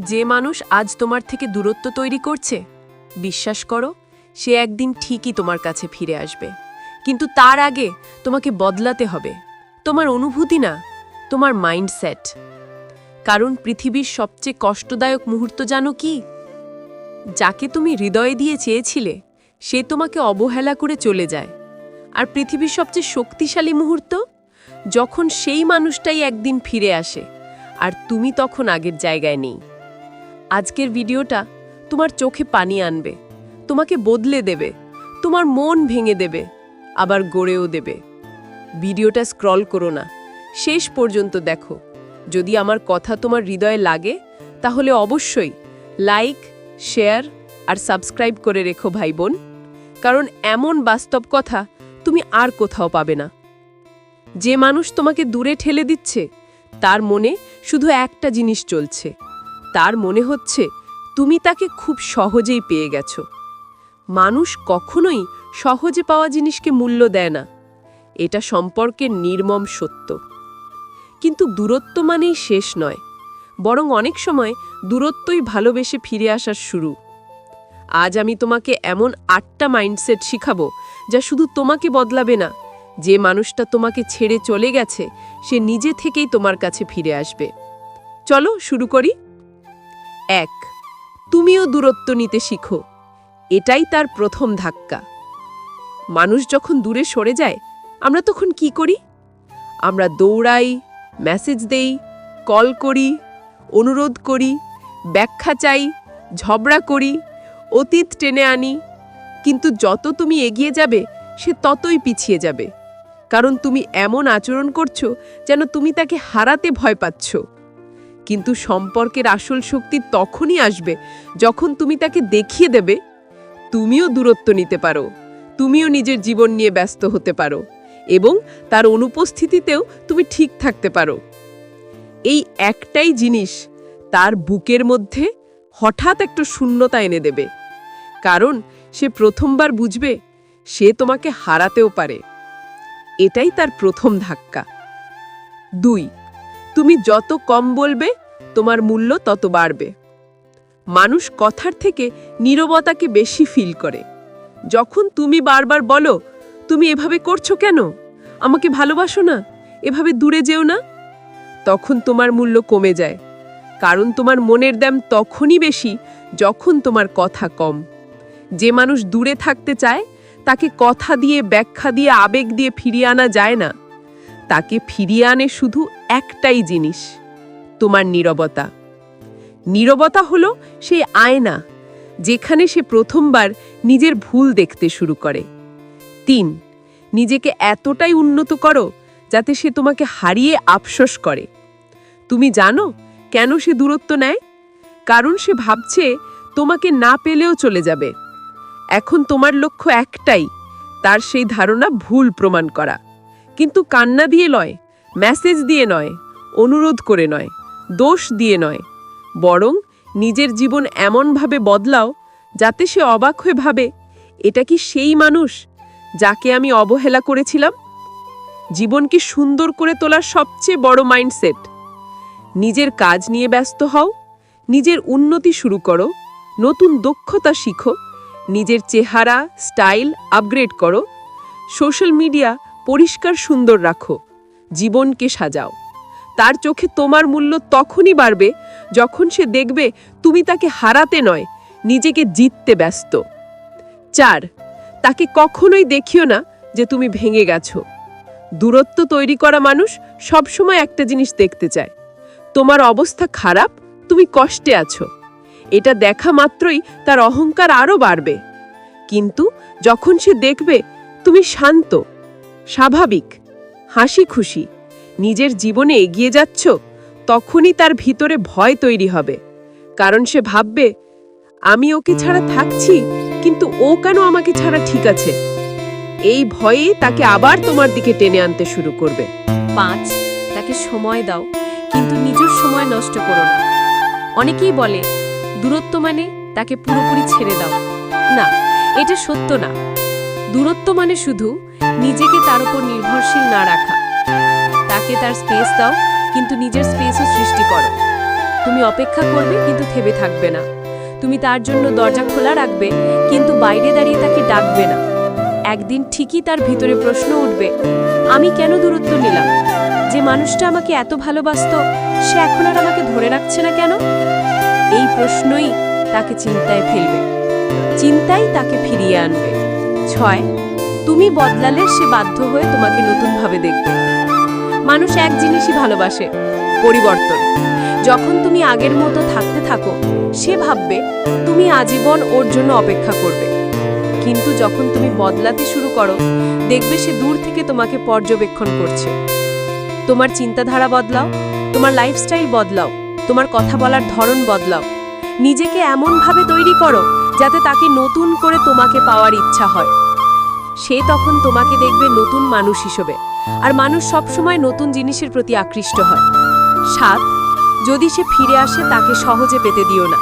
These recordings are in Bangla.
যে মানুষ আজ তোমার থেকে দূরত্ব তৈরি করছে, বিশ্বাস করো, সে একদিন ঠিকই তোমার কাছে ফিরে আসবে। কিন্তু তার আগে তোমাকে বদলাতে হবে। তোমার অনুভূতি না, তোমার মাইন্ডসেট। কারণ পৃথিবীর সবচেয়ে কষ্টদায়ক মুহূর্ত জানো কি? যাকে তুমি হৃদয়ে দিয়ে চেয়েছিলে, সে তোমাকে অবহেলা করে চলে যায়। আর পৃথিবীর সবচেয়ে শক্তিশালী মুহূর্ত, যখন সেই মানুষটাই একদিন ফিরে আসে, আর তুমি তখন আগের জায়গায় নেই। আজকের ভিডিওটা তোমার চোখে পানি আনবে, তোমাকে বদলে দেবে, তোমার মন ভেঙে দেবে, আবার গড়েও দেবে। ভিডিওটা স্ক্রল করো না, শেষ পর্যন্ত দেখো। যদি আমার কথা তোমার হৃদয়ে লাগে, তাহলে অবশ্যই লাইক, শেয়ার আর সাবস্ক্রাইব করে রেখো ভাই বোন কারণ এমন বাস্তব কথা তুমি আর কোথাও পাবে না। যে মানুষ তোমাকে দূরে ঠেলে দিচ্ছে, তার মনে শুধু একটা জিনিস চলছে। তার মনে হচ্ছে তুমি তাকে খুব সহজেই পেয়ে গেছো। মানুষ কখনোই সহজে পাওয়া জিনিসকে মূল্য দেয় না। এটা সম্পর্কের নির্মম সত্য। কিন্তু দূরত্ব মানেই শেষ নয়, বরং অনেক সময় দূরত্বই ভালোবেসে ফিরে আসার শুরু। আজ আমি তোমাকে এমন আটটা মাইন্ডসেট শিখাবো যা শুধু তোমাকে বদলাবে না, যে মানুষটা তোমাকে ছেড়ে চলে গেছে, সে নিজে থেকেই তোমার কাছে ফিরে আসবে। চলো শুরু করি। এক, তুমিও দূরত্ব নিতে শিখো। এটাই তার প্রথম ধাক্কা। মানুষ যখন দূরে সরে যায়, আমরা তখন কি করি? আমরা দৌড়াই, মেসেজ দেই, কল করি, অনুরোধ করি, ব্যাখ্যা চাই, ঝগড়া করি, অতীত টেনে আনি। কিন্তু যত তুমি এগিয়ে যাবে, সে ততই পিছিয়ে যাবে। কারণ তুমি এমন আচরণ করছ যেন তুমি তাকে হারাতে ভয় পাচ্ছ। কিন্তু সম্পর্কের আসল শক্তি তখনই আসবে যখন তুমি তাকে দেখিয়ে দেবে। তুমিও দূরত্ব নিতে পারো, তুমিও নিজের জীবন নিয়ে ব্যস্ত হতে পারো এবং তার অনুপস্থিতিতেও তুমি ঠিক থাকতে পারো। এই একটাই জিনিস তার বুকের মধ্যে হঠাৎ একটু শূন্যতা এনে দেবে। কারণ সে প্রথমবার বুঝবে সে তোমাকে হারাতেও পারে। এটাই তার প্রথম ধাক্কা। দুই, তুমি যত কম বলবে তোমার মূল্য তত বাড়বে। মানুষ কথার থেকে নীরবতাকে বেশি ফিল করে। যখন তুমি বারবার বলো, তুমি এভাবে করছ কেন? আমাকে ভালোবাসো না? এভাবে দূরে যেও না? তখন তোমার মূল্য কমে যায়। কারণ তোমার মনের দাম তখনই বেশি যখন তোমার কথা কম। যে মানুষ দূরে থাকতে চায়, তাকে কথা দিয়ে, ব্যাখ্যা দিয়ে, আবেগ দিয়ে ফিরিয়ে আনা যায় না। তাকে ফিরিয়ে আনে শুধু একটাই জিনিস। তোমার নীরবতা। নীরবতা হলো সেই আয়না যেখানে সে প্রথমবার নিজের ভুল দেখতে শুরু করে। তিন, নিজেকে এতটাই উন্নত করো যাতে সে তোমাকে হারিয়ে আফসোস করে। তুমি জানো কেন সে দূরত্ব নেয়? কারণ সে ভাবছে তোমাকে না পেলেও চলে যাবে। এখন তোমার লক্ষ্য একটাই, তার সেই ধারণা ভুল প্রমাণ করা। কিন্তু কান্না দিয়ে নয় মেসেজ দিয়ে নয়, অনুরোধ করে নয়। দোষ দিয়ে নয়, বরং নিজের জীবন এমনভাবে বদলাও যাতে সে অবাক হয়ে ভাবে, এটা কি সেই মানুষ যাকে আমি অবহেলা করেছিলাম? জীবনকে সুন্দর করে তোলার সবচেয়ে বড় মাইন্ডসেট। নিজের কাজ নিয়ে ব্যস্ত হও, নিজের উন্নতি শুরু করো, নতুন দক্ষতা শিখো, নিজের চেহারা, স্টাইল আপগ্রেড করো, সোশ্যাল মিডিয়া পরিষ্কার সুন্দর রাখো, জীবনকে সাজাও। তার চোখে তোমার মূল্য তখনই বাড়বে যখন সে দেখবে তুমি তাকে হারাতে নয়, নিজেকে জিততে ব্যস্ত। চার, তাকে কখনোই দেখিও না যে তুমি ভেঙে গেছো। দূরত্ব তৈরি করা মানুষ সবসময় একটা জিনিস দেখতে চায়। তোমার অবস্থা খারাপ, তুমি কষ্টে আছো। এটা দেখা মাত্রই তার অহংকার আরও বাড়বে। কিন্তু যখন সে দেখবে, তুমি শান্ত, স্বাভাবিক হাসি খুশি নিজের জীবনে এগিয়ে যাচ্ছ, তখনই তার ভিতরে ভয় তৈরি হবে। কারণ সে ভাববে, আমি ওকে ছাড়া থাকছি, কিন্তু ও কেন আমাকে ছাড়া ঠিক আছে? এই ভয়ে তাকে আবার তোমার দিকে টেনে আনতে শুরু করবে। পাঁচ, তাকে সময় দাও, কিন্তু নিজের সময় নষ্ট করো না। অনেকেই বলে, দূরত্ব মানে তাকে পুরোপুরি ছেড়ে দাও। না, এটা সত্য না। দূরত্ব মানে শুধু নিজেকে তার উপর নির্ভরশীল না রাখা। তাকে তার স্পেস দাও, কিন্তু নিজের স্পেসও সৃষ্টি করো। তুমি অপেক্ষা করবে, কিন্তু থেমে থাকবে না। তুমি তার জন্য দরজা খোলা রাখবে, কিন্তু বাইরে দাঁড়িয়ে তাকে ডাকবে না। একদিন ঠিকই তার ভিতরে প্রশ্ন উঠবে, আমি কেন দূরত্ব নিলাম? যে মানুষটা আমাকে এত ভালোবাসতো, সে এখন আর আমাকে ধরে রাখছে না কেন? এই প্রশ্নই তাকে চিন্তায় ফেলবে। চিন্তাই তাকে ফিরিয়ে আনবে। ছয়, তুমি বদলালে সে বাধ্য হয়ে তোমাকে নতুনভাবে দেখবে। মানুষ এক জিনিসই ভালোবাসে, পরিবর্তন। যখন তুমি আগের মতো থাকতে থাকো, সে ভাববে, তুমি আজীবন ওর জন্য অপেক্ষা করবে। কিন্তু যখন তুমি বদলাতে শুরু করো, দেখবে সে দূর থেকে তোমাকে পর্যবেক্ষণ করছে। তোমার চিন্তাধারা বদলাও, তোমার লাইফস্টাইল বদলাও, তোমার কথা বলার ধরন বদলাও। নিজেকে এমনভাবে তৈরি করো, যাতে তাকে নতুন করে তোমাকে পাওয়ার ইচ্ছা হয়। সে তখন তোমাকে দেখবে নতুন মানুষ হিসেবে। আর মানুষ সবসময় নতুন জিনিসের প্রতি আকৃষ্ট হয়। সাত, যদি সে ফিরে আসে, তাকে সহজে পেতে দিও না।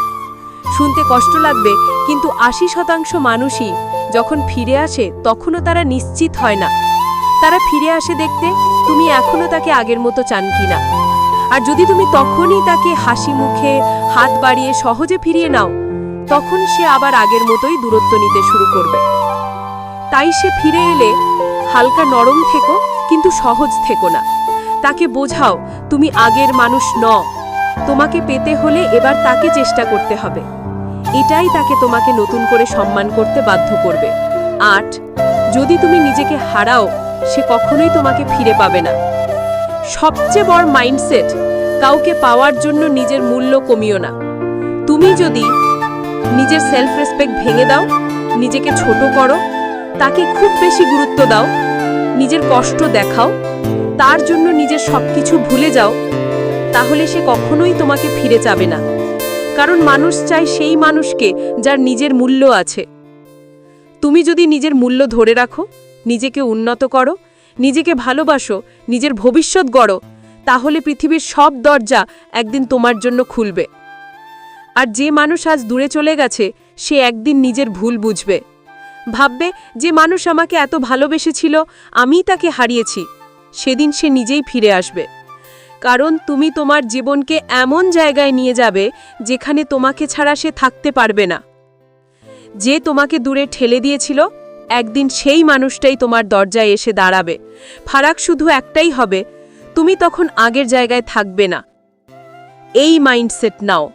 শুনতে কষ্ট লাগবে, কিন্তু আশি শতাংশ মানুষই যখন ফিরে আসে, তখনও তারা নিশ্চিত হয় না। তারা ফিরে আসে দেখতে, তুমি এখনও তাকে আগের মতো চান কিনা আর যদি তুমি তখনই তাকে হাসি মুখে হাত বাড়িয়ে সহজে ফিরিয়ে নাও, তখন সে আবার আগের মতোই দূরত্ব নিতে শুরু করবে। তাই সে ফিরে এলে হালকা নরম থেকো, কিন্তু সহজ থেকো না। তাকে বোঝাও, তুমি আগের মানুষ ন তোমাকে পেতে হলে এবার তাকে চেষ্টা করতে হবে। এটাই তাকে তোমাকে নতুন করে সম্মান করতে বাধ্য করবে। আট, যদি তুমি নিজেকে হারাও, সে কখনোই তোমাকে ফিরে পাবে না। সবচেয়ে বড় মাইন্ডসেট কাউকে পাওয়ার জন্য নিজের মূল্য কমিও না। তুমি যদি নিজের সেলফ রেসপেক্ট ভেঙে দাও, নিজেকে ছোট করো তাকে খুব বেশি গুরুত্ব দাও, নিজের কষ্ট দেখাও, তার জন্য নিজের সবকিছু ভুলে যাও, তাহলে সে কখনোই তোমাকে ফিরে যাবে না। কারণ মানুষ চায় সেই মানুষকে যার নিজের মূল্য আছে। তুমি যদি নিজের মূল্য ধরে রাখো, নিজেকে উন্নত করো, নিজেকে ভালোবাসো, নিজের ভবিষ্যৎ গড়ো, তাহলে পৃথিবীর সব দরজা একদিন তোমার জন্য খুলবে। আর যে মানুষ আজ দূরে চলে গেছে, সে একদিন নিজের ভুল বুঝবে। ভাববে যে মানুষ আমাকে এত ভালোবেসেছিল আমি তাকে হারিয়েছি। সেদিন সে নিজেই ফিরে আসবে। কারণ তুমি তোমার জীবনকে এমন জায়গায় নিয়ে যাবে, যেখানে তোমাকে ছাড়া সে থাকতে পারবে না। যে তোমাকে দূরে ঠেলে দিয়েছিল, একদিন সেই মানুষটাই তোমার দরজায় এসে দাঁড়াবে। ফারাক শুধু একটাই হবে, তুমি তখন আগের জায়গায় থাকবে না। এই মাইন্ডসেট নাও।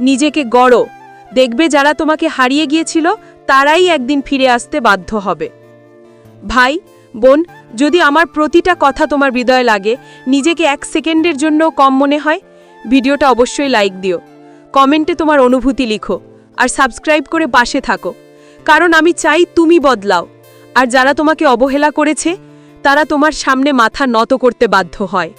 নিজেকে গড়ো। দেখবে যারা তোমাকে হারিয়ে গিয়েছিল তারাই একদিন ফিরে আসতে বাধ্য হবে। ভাই, বোন, যদি আমার প্রতিটা কথা তোমার হৃদয় লাগে, নিজেকে এক সেকেন্ডের জন্য কম মনে হয়, ভিডিওটা অবশ্যই লাইক দিও। কমেন্টে তোমার অনুভূতি লিখো আর সাবস্ক্রাইব করে পাশে থাকো। কারণ আমি চাই তুমি বদলাও। আর যারা তোমাকে অবহেলা করেছে, তারা তোমার সামনে মাথা নত করতে বাধ্য হয়।